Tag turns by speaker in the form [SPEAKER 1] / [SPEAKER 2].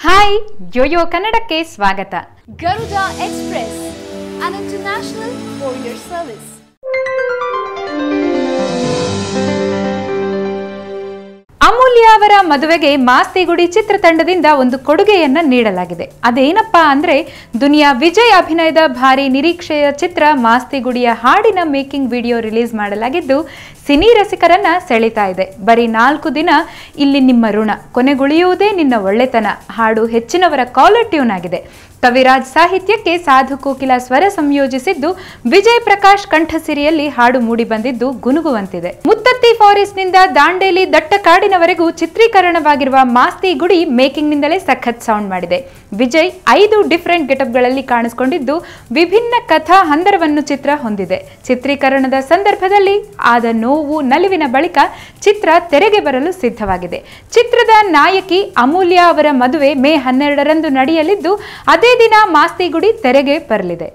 [SPEAKER 1] Hi Yoyo ಕನ್ನಡಕ್ಕೆ ಸ್ವಾಗತ
[SPEAKER 2] Garuda Express, an international courier service.
[SPEAKER 1] ಮದುವೆಗೆ ಮಾಸ್ತಿಗುಡಿ ಚಿತ್ರತಂಡದಿಂದ ಒಂದು ಕೊಡುಗೆಯನ್ನ ನೀಡಲಾಗಿದೆ. ಅದೇನಪ್ಪಾ ಅಂದ್ರೆ, ದುನಿಯಾ ವಿಜಯ್ ಅಭಿನಯದ ಭಾರಿ ನಿರೀಕ್ಷೆಯ ಚಿತ್ರ ಮಾಸ್ತಿಗುಡಿಯ ಹಾಡಿನ ಮೇಕಿಂಗ್ ವಿಡಿಯೋ ರಿಲೀಸ್ ಮಾಡಲಾಗಿದ್ದು, ಸಿನಿ ರಸಿಕರನ್ನ ಸೆಳೀತಾ ಇದೆ. ಬರೀ ನಾಲ್ಕು ದಿನ ಇಲ್ಲಿ ನಿಮ್ಮ ಋಣ. ಕೊನೆಗುಳಿಯುವುದೇ ನಿನ್ನ ಒಳ್ಳೆತನ. ಹಾಡು ಹೆಚ್ಚಿನವರ ಕಾಲರ್ ಟ್ಯೂನ್ ಆಗಿದೆ. ಕವಿರಾಜ್ ಸಾಹಿತ್ಯಕ್ಕೆ ಸಾಧು ಕೋಕಿಲ ಸ್ವರ ಸಂಯೋಜಿಸಿದ್ದು, ವಿಜಯ್ ಪ್ರಕಾಶ್ ಕಂಠಸಿರಿಯಲ್ಲಿ ಹಾಡು ಮೂಡಿಬಂದಿದ್ದು ಗುನುಗುವಂತಿದೆ. ಮುತ್ತತ್ತಿ ಫಾರೆಸ್ಟ್ನಿಂದ ದಾಂಡೇಲಿ ದಟ್ಟ ಕಾಡಿನವರೆಗೂ ಚಿತ್ರೀಕರಣವಾಗಿರುವ ಮಾಸ್ತಿ ಗುಡಿ ಮೇಕಿಂಗ್ ನಿಂದಲೇ ಸಖತ್ ಸೌಂಡ್ ಮಾಡಿದೆ. ವಿಜಯ್ ಐದು ಡಿಫರೆಂಟ್ ಗೆಟಪ್ಗಳಲ್ಲಿ ಕಾಣಿಸಿಕೊಂಡಿದ್ದು ವಿಭಿನ್ನ ಕಥಾ ಹಂದರವನ್ನು ಚಿತ್ರ ಹೊಂದಿದೆ. ಚಿತ್ರೀಕರಣದ ಸಂದರ್ಭದಲ್ಲಿ ಆದ ನೋವು ನಲಿವಿನ ಬಳಿಕ ಚಿತ್ರ ತೆರೆಗೆ ಬರಲು ಸಿದ್ಧವಾಗಿದೆ. ಚಿತ್ರದ ನಾಯಕಿ ಅಮೂಲ್ಯ ಅವರ ಮದುವೆ ಮೇ ಹನ್ನೆರಡರಂದು ನಡೆಯಲಿದ್ದು, ಅದೇ ದಿನ ಮಾಸ್ತಿ ಗುಡಿ ತೆರೆಗೆ ಬರಲಿದೆ.